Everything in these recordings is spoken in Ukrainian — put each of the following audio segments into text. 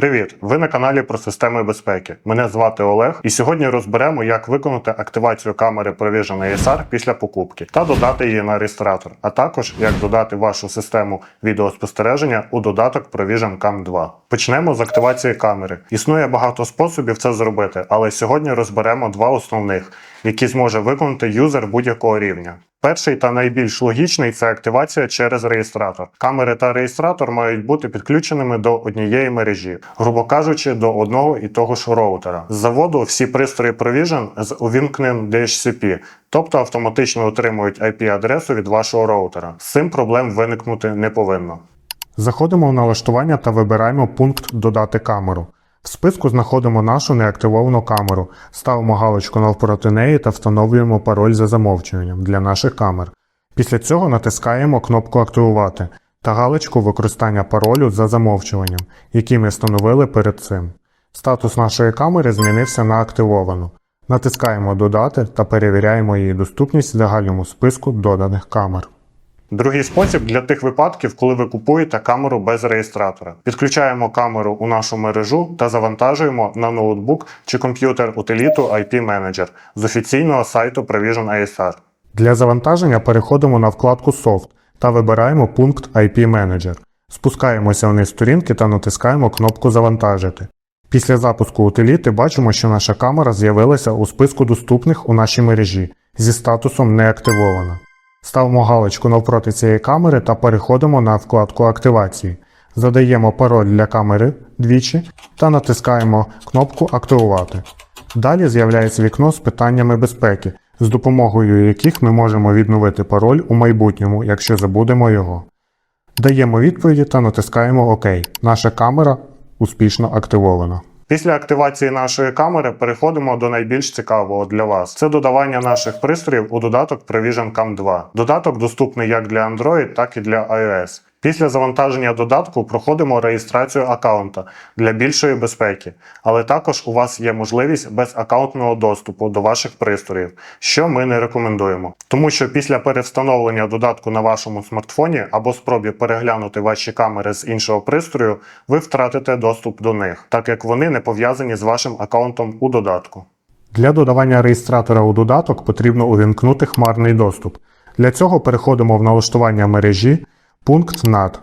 Привіт! Ви на каналі про системи безпеки. Мене звати Олег, і сьогодні розберемо, як виконати активацію камери Provision ASR після покупки та додати її на реєстратор, а також як додати вашу систему відеоспостереження у додаток Provision Cam 2. Почнемо з активації камери. Існує багато способів це зробити, але сьогодні розберемо два основних, які зможе виконати юзер будь-якого рівня. Перший та найбільш логічний це активація через реєстратор. Камери та реєстратор мають бути підключеними до однієї мережі, грубо кажучи, до одного і того ж роутера. З заводу всі пристрої Provision з увімкненим DHCP, тобто автоматично отримують IP-адресу від вашого роутера. З цим проблем виникнути не повинно. Заходимо в налаштування та вибираємо пункт Додати камеру. В списку знаходимо нашу неактивовану камеру, ставимо галочку навпроти неї та встановлюємо пароль за замовчуванням для наших камер. Після цього натискаємо кнопку Активувати та галочку використання паролю за замовчуванням, який ми встановили перед цим. Статус нашої камери змінився на активовану. Натискаємо Додати та перевіряємо її доступність в загальному списку доданих камер. Другий спосіб для тих випадків, коли ви купуєте камеру без реєстратора. Підключаємо камеру у нашу мережу та завантажуємо на ноутбук чи комп'ютер утиліту IP Manager з офіційного сайту Provision ASR. Для завантаження переходимо на вкладку Soft та вибираємо пункт IP Manager. Спускаємося вниз сторінки та натискаємо кнопку Завантажити. Після запуску утиліти бачимо, що наша камера з'явилася у списку доступних у нашій мережі зі статусом не активована. Ставимо галочку навпроти цієї камери та переходимо на вкладку активації. Задаємо пароль для камери двічі та натискаємо кнопку Активувати. Далі з'являється вікно з питаннями безпеки, з допомогою яких ми можемо відновити пароль у майбутньому, якщо забудемо його. Даємо відповіді та натискаємо ОК. Наша камера успішно активована. Після активації нашої камери переходимо до найбільш цікавого для вас. Це додавання наших пристроїв у додаток Provision Cam 2. Додаток доступний як для Android, так і для iOS. Після завантаження додатку проходимо реєстрацію аккаунта для більшої безпеки, але також у вас є можливість безаккаунтного доступу до ваших пристроїв, що ми не рекомендуємо. Тому що після перевстановлення додатку на вашому смартфоні або спробі переглянути ваші камери з іншого пристрою, ви втратите доступ до них, так як вони не пов'язані з вашим аккаунтом у додатку. Для додавання реєстратора у додаток потрібно увімкнути хмарний доступ. Для цього переходимо в налаштування мережі, пункт NAT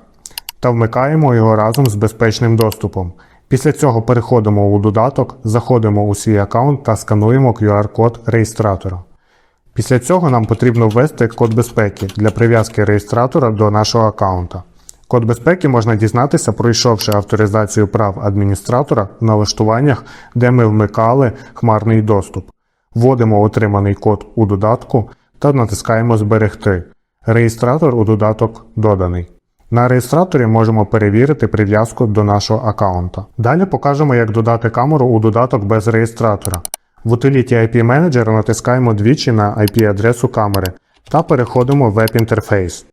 та вмикаємо його разом з безпечним доступом. Після цього переходимо у додаток, заходимо у свій аккаунт та скануємо QR-код реєстратора. Після цього нам потрібно ввести код безпеки для прив'язки реєстратора до нашого аккаунта. Код безпеки можна дізнатися, пройшовши авторизацію прав адміністратора в налаштуваннях, де ми вмикали хмарний доступ. Вводимо отриманий код у додатку та натискаємо Зберегти. Реєстратор у додаток доданий. На реєстраторі можемо перевірити прив'язку до нашого аккаунта. Далі покажемо, як додати камеру у додаток без реєстратора. В утиліті IP Manager натискаємо двічі на IP-адресу камери та переходимо в веб-інтерфейс.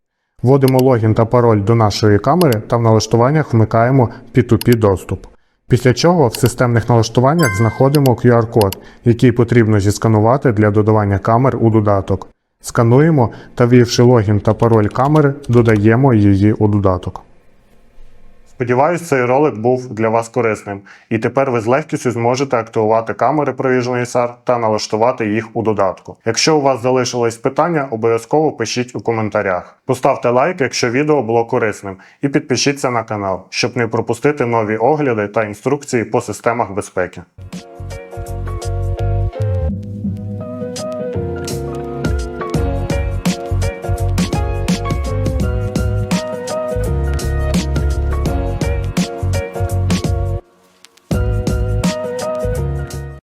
Вводимо логін та пароль до нашої камери та в налаштуваннях вмикаємо P2P доступ. Після чого в системних налаштуваннях знаходимо QR-код, який потрібно зісканувати для додавання камер у додаток. Скануємо та ввівши логін та пароль камери, додаємо її у додаток. Сподіваюсь, цей ролик був для вас корисним, і тепер ви з легкістю зможете активувати камери Provision ASR та налаштувати їх у додатку. Якщо у вас залишились питання, обов'язково пишіть у коментарях. Поставте лайк, якщо відео було корисним, і підпишіться на канал, щоб не пропустити нові огляди та інструкції по системах безпеки.